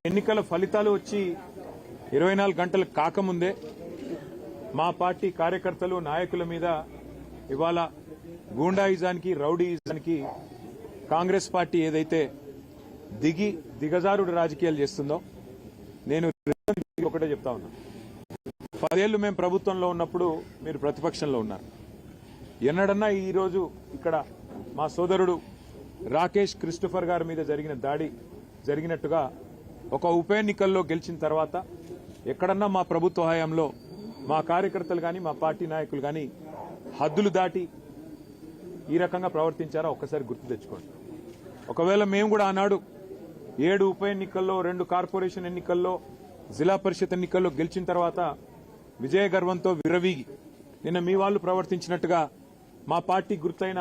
ఎన్నికల ఫలితాలు వచ్చి ఇరవై నాలుగు గంటలు కాకముందే మా పార్టీ కార్యకర్తలు నాయకుల మీద ఇవాళ గూండాయిజానికి రౌడీయిజానికి కాంగ్రెస్ పార్టీ ఏదైతే దిగి దిగజారుడు రాజకీయాలు చేస్తుందో నేను ఒకటే చెప్తా ఉన్నా. పదేళ్ళు మేము ప్రభుత్వంలో ఉన్నప్పుడు మీరు ప్రతిపక్షంలో ఉన్నారు. ఎన్నడన్నా ఈరోజు ఇక్కడ మా సోదరుడు రాకేష్ క్రిస్టఫర్ గారి మీద జరిగిన దాడి జరిగినట్టుగా ఒక ఉప ఎన్నికల్లో గెలిచిన తర్వాత ఎక్కడన్నా మా ప్రభుత్వ హయాంలో మా కార్యకర్తలు కానీ మా పార్టీ నాయకులు కానీ హద్దులు దాటి ఈ రకంగా ప్రవర్తించారా? ఒక్కసారి గుర్తు తెచ్చుకోండి. ఒకవేళ మేము కూడా ఆనాడు ఏడు ఉప ఎన్నికల్లో రెండు కార్పొరేషన్ ఎన్నికల్లో జిల్లా పరిషత్ ఎన్నికల్లో గెలిచిన తర్వాత విజయ గర్వంతో విరవీగి నిన్న మీ వాళ్ళు ప్రవర్తించినట్టుగా మా పార్టీ గుర్తైన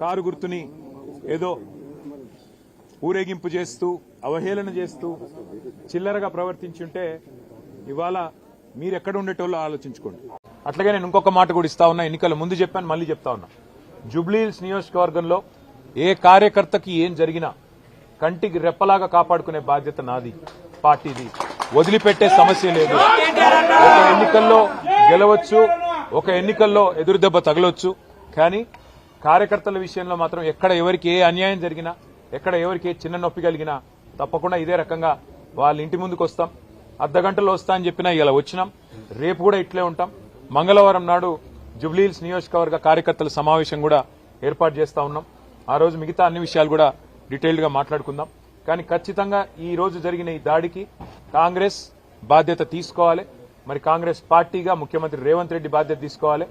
కారు గుర్తుని ఏదో ఊరేగింపు చేస్తూ అవహేళన చేస్తూ చిల్లరగా ప్రవర్తించుంటే ఇవాళ మీరు ఎక్కడ ఉండేటోళ్ళు ఆలోచించుకోండి. అట్లాగే నేను ఇంకొక మాట కూడా ఇస్తా ఉన్నా ఎన్నికల ముందు చెప్పాను మళ్ళీ చెప్తా ఉన్నా. జూబ్లీహిల్స్ నియోజకవర్గంలో ఏ కార్యకర్తకి ఏం జరిగినా కంటికి రెప్పలాగా కాపాడుకునే బాధ్యత నాది పార్టీది. వదిలిపెట్టే సమస్య లేదు. ఒక ఎన్నికల్లో గెలవచ్చు ఒక ఎన్నికల్లో ఎదురు దెబ్బ తగలొచ్చు కానీ కార్యకర్తల విషయంలో మాత్రం ఎక్కడ ఎవరికి ఏ అన్యాయం జరిగినా ఎక్కడ ఎవరికి చిన్న నొప్పి కలిగినా తప్పకుండా ఇదే రకంగా వాళ్ళ ఇంటి ముందుకు వస్తాం. అర్ధగంటలో వస్తా అని చెప్పినా ఇలా వచ్చినాం. రేపు కూడా ఇట్లే ఉంటాం. మంగళవారం నాడు జుబ్లీహిల్స్ నియోజకవర్గ కార్యకర్తల సమావేశం కూడా ఏర్పాటు చేస్తా ఉన్నాం. ఆ రోజు మిగతా అన్ని విషయాలు కూడా డీటెయిల్డ్గా మాట్లాడుకుందాం. కానీ ఖచ్చితంగా ఈ రోజు జరిగిన ఈ దాడికి కాంగ్రెస్ బాధ్యత తీసుకోవాలి. మరి కాంగ్రెస్ పార్టీగా ముఖ్యమంత్రి రేవంత్ రెడ్డి బాధ్యత తీసుకోవాలి.